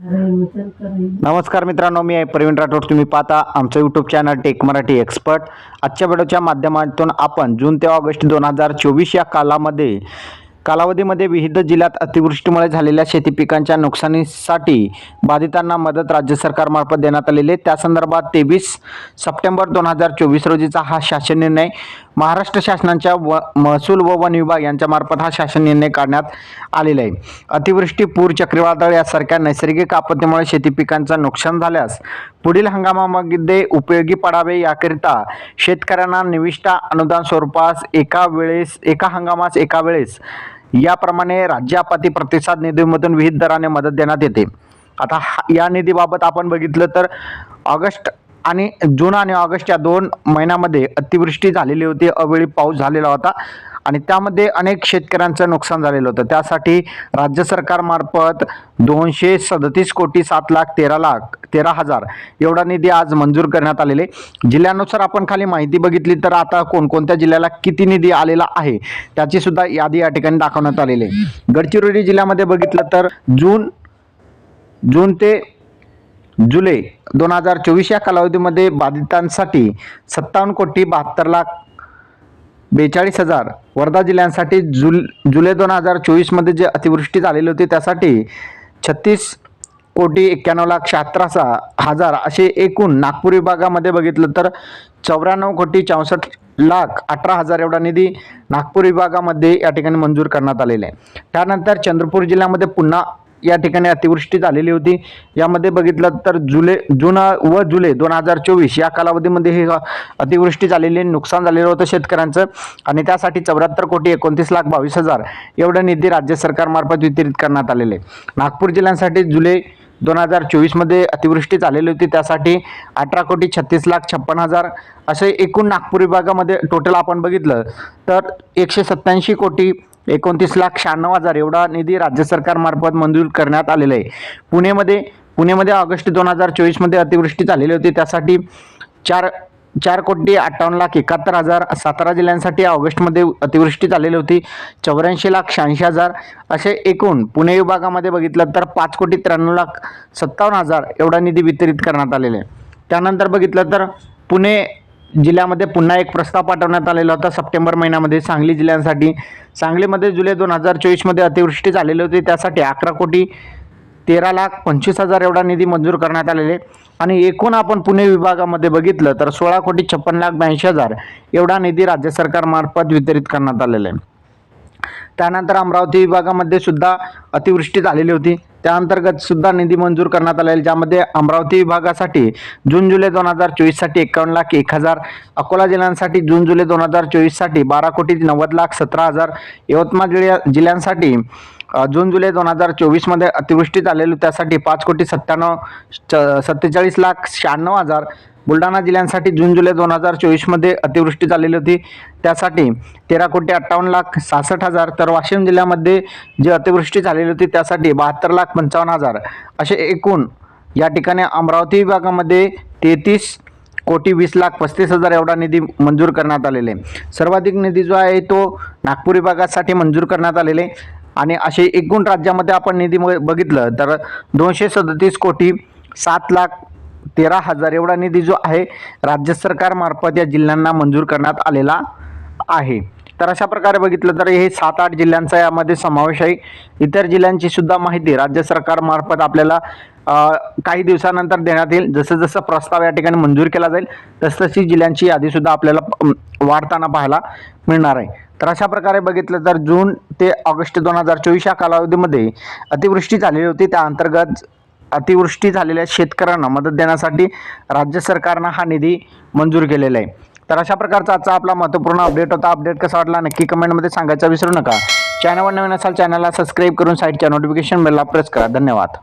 नमस्कार मित्रांनो मी आहे प्रवीण राठोड. तुम्ही पाहता आमचं YouTube channel tech Marathi expert आजच्या व्हिडिओच्या माध्यमातून आपण जून ते ऑगस्ट दोन हजार चोवीस या कालामध्ये कालावधीमध्ये विविध जिल्ह्यात अतिवृष्टीमुळे झालेल्या शेती पिकांच्या नुकसानीसाठी बाधितांना मदत राज्य सरकारमार्फत देण्यात आलेली आहे. त्या संदर्भात तेवीस सप्टेंबर दोन हजार चोवीस रोजीचा हा शासन निर्णय महाराष्ट्र शासनाच्या व महसूल व वन विभाग यांच्यामार्फत हा शासन निर्णय काढण्यात आलेला आहे. अतिवृष्टी पूर चक्रीवादळ यासारख्या नैसर्गिक आपत्तीमुळे शेती पिकांचं नुकसान झाल्यास पुढील हंगामामध्ये उपयोगी पडावे याकरिता शेतकऱ्यांना निविष्ठा अनुदान स्वरूपास एका वेळेस एका हंगामास एका वेळेस याप्रमाणे राज्य आपत्ती प्रतिसाद निधीमधून विविध दराने मदत देण्यात येते. आता हा- या निधीबाबत आपण बघितलं तर ऑगस्ट आणि जून आणि ऑगस्ट या दोन महिन्यामध्ये अतिवृष्टी झालेली होती. अवेळी पाऊस झालेला होता आणि त्यामध्ये अनेक शेतकऱ्यांचं नुकसान झालेलं होतं. त्यासाठी राज्य सरकारमार्फत दोनशे सदतीस कोटी सात लाख तेरा लाख तेरा हजार एवढा निधी आज मंजूर करण्यात आलेले. जिल्ह्यानुसार आपण खाली माहिती बघितली तर आता कोणकोणत्या जिल्ह्याला किती निधी आलेला आहे त्याची सुद्धा यादी या ठिकाणी दाखवण्यात आलेली आहे. गडचिरोली जिल्ह्यामध्ये बघितलं तर जून जून ते जुलै दोन हजार चोवीस या कालावधीमध्ये बाधितांसाठी सत्तावन्न कोटी बहात्तर लाख बेचाळीस हजार वर्धा जिल्ह्यांसाठी जुल जुलै दोन हजार चोवीसमध्ये जे अतिवृष्टी झालेली होती त्यासाठी छत्तीस कोटी एक्क्याण्णव लाख शहात्तर असा हजार असे एकूण नागपूर विभागामध्ये बघितलं तर चौऱ्याण्णव कोटी चौसष्ट लाख अठरा हजार एवढा निधी नागपूर विभागामध्ये या ठिकाणी मंजूर करण्यात आलेला आहे. त्यानंतर चंद्रपूर जिल्ह्यामध्ये पुन्हा या ठिकाणी अतिवृष्टी झालेली होती. यामध्ये बघितलं तर जुलै जून व जुलै दोन हजार चोवीस या कालावधीमध्ये हे अतिवृष्टी झालेली नुकसान झालेलं होतं शेतकऱ्यांचं. आणि त्यासाठी चौऱ्याहत्तर कोटी एकोणतीस लाख बावीस हजार एवढा निधी राज्य सरकारमार्फत वितरित करण्यात आलेले. नागपूर जिल्ह्यांसाठी जुलै दोन हजार चोवीसमध्ये अतिवृष्टी झालेली होती. त्यासाठी अठरा कोटी छत्तीस लाख छप्पन हजार असे एकूण नागपूर विभागामध्ये टोटल आपण बघितलं तर एकशे सत्त्याऐंशी कोटी एकोणतीस लाख शहाण्णव हजार एवढा निधी राज्य सरकारमार्फत मंजूर करण्यात आलेला आहे. पुणेमध्ये पुणेमध्ये ऑगस्ट दोन हजार चोवीसमध्ये अतिवृष्टी झालेली होती. त्यासाठी चार चार कोटी अठ्ठावन्न लाख एकाहत्तर हजार सातारा जिल्ह्यांसाठी ऑगस्टमध्ये अतिवृष्टी झालेली होती. चौऱ्याऐंशी लाख शहाऐंशी हजार असे एकूण पुणे विभागामध्ये बघितलं तर पाच कोटी त्र्याण्णव लाख सत्तावन्न हजार एवढा निधी वितरित करण्यात आलेला आहे. त्यानंतर बघितलं तर पुणे जिल्ह्यामध्ये पुन्हा एक प्रस्ताव पाठवण्यात आलेला होता. सप्टेंबर महिन्यामध्ये सांगली जिल्ह्यांसाठी. सांगलीमध्ये जुलै दोन हजार चोवीसमध्ये अतिवृष्टी झालेली होती. त्यासाठी अकरा कोटी तेरा लाख पंचवीस हजार एवढा निधी मंजूर करण्यात आलेले आणि एकूण आपण पुणे विभागामध्ये बघितलं तर सोळा कोटी छप्पन लाख ब्याऐंशी हजार एवढा निधी राज्य सरकारमार्फत वितरित करण्यात आलेला आहे. त्यानंतर अमरावती विभागामध्ये सुद्धा अतिवृष्टी झालेली होती. त्याअंतर्गत सुद्धा निधी मंजूर करण्यात आलेला ज्यामध्ये अमरावती विभागासाठी जून जुलै दोन हजार चोवीससाठी एकावन्न लाख एक हजार अकोला जिल्ह्यांसाठी जून जुलै दोन हजार चोवीससाठी बारा कोटी नव्वद लाख सतरा हजार यवतमाळ जिल्ह्या जिल्ह्यांसाठी जून जुलै दोन हजार चोवीसमध्ये अतिवृष्टी झालेली त्यासाठी पाच कोटी सत्त्याण्णव च- सत्तेचाळीस लाख शहाण्णव हजार बुलढाणा जिल्ह्यांसाठी जून जुलै दोन हजार चोवीसमध्ये अतिवृष्टी झालेली होती त्यासाठी तेरा कोटी अठ्ठावन्न लाख सहासष्ट हजार तर वाशिम जिल्ह्यामध्ये जी अतिवृष्टी झालेली होती त्यासाठी बहात्तर लाख पंचावन्न हजार असे एकूण या ठिकाणी अमरावती विभागामध्ये तेहतीस कोटी वीस लाख पस्तीस हजार एवढा निधी मंजूर करण्यात आलेले आहे. सर्वाधिक निधी जो आहे तो नागपूर विभागासाठी मंजूर करण्यात आलेले आणि असे एकूण राज्यामध्ये आपण निधी बघितलं तर दोनशे सदतीस कोटी सात लाख तेरा हजार एवढा निधी जो आहे राज्य सरकारमार्फत या जिल्ह्यांना मंजूर करण्यात आलेला आहे. तर अशा प्रकारे बघितलं तर हे सात आठ जिल्ह्यांचा यामध्ये समावेश आहे. इतर जिल्ह्यांची सुद्धा माहिती राज्य सरकारमार्फत आपल्याला काही दिवसानंतर देण्यात येईल. जसं जसं प्रस्ताव या ठिकाणी मंजूर केला जाईल तसतशी जिल्ह्यांची यादीसुद्धा आपल्याला वाढताना पाहायला मिळणार आहे. तर अशा प्रकारे बघितलं तर जून ते ऑगस्ट दोन हजार चोवीस या कालावधीमध्ये अतिवृष्टी झालेली होती. त्या अंतर्गत अतिवृष्टी झालेल्या शेतकऱ्यांना मदत देण्यासाठी राज्य सरकारनं हा निधी मंजूर केलेला आहे. तर अशा प्रकारचा आजचा आपला महत्त्वपूर्ण अपडेट होता. अपडेट कसा वाटला नक्की कमेंटमध्ये सांगायचा विसरू नका. चॅनलवर नवीन असाल चॅनलला सबस्क्राईब करून साईडच्या नोटिफिकेशन बेलला प्रेस करा. धन्यवाद.